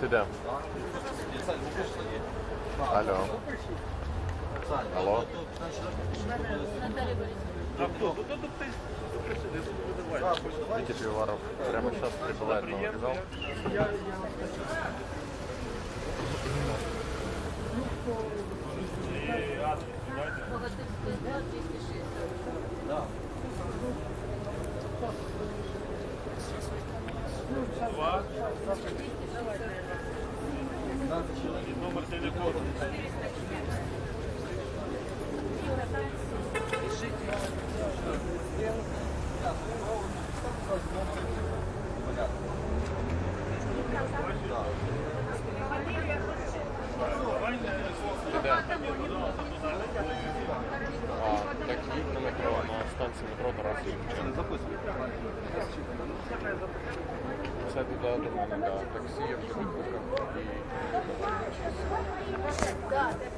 Ти де? Алло. Алло. А кто? Ну, тут ты сюда, я буду выдавать. Никита Пивоваров прямо сейчас прибывает на вокзал. Два. И номер телефона. Ти на станції метро Тараса Шевченка. Це туди до мене, да. Таксі я вже викликав і...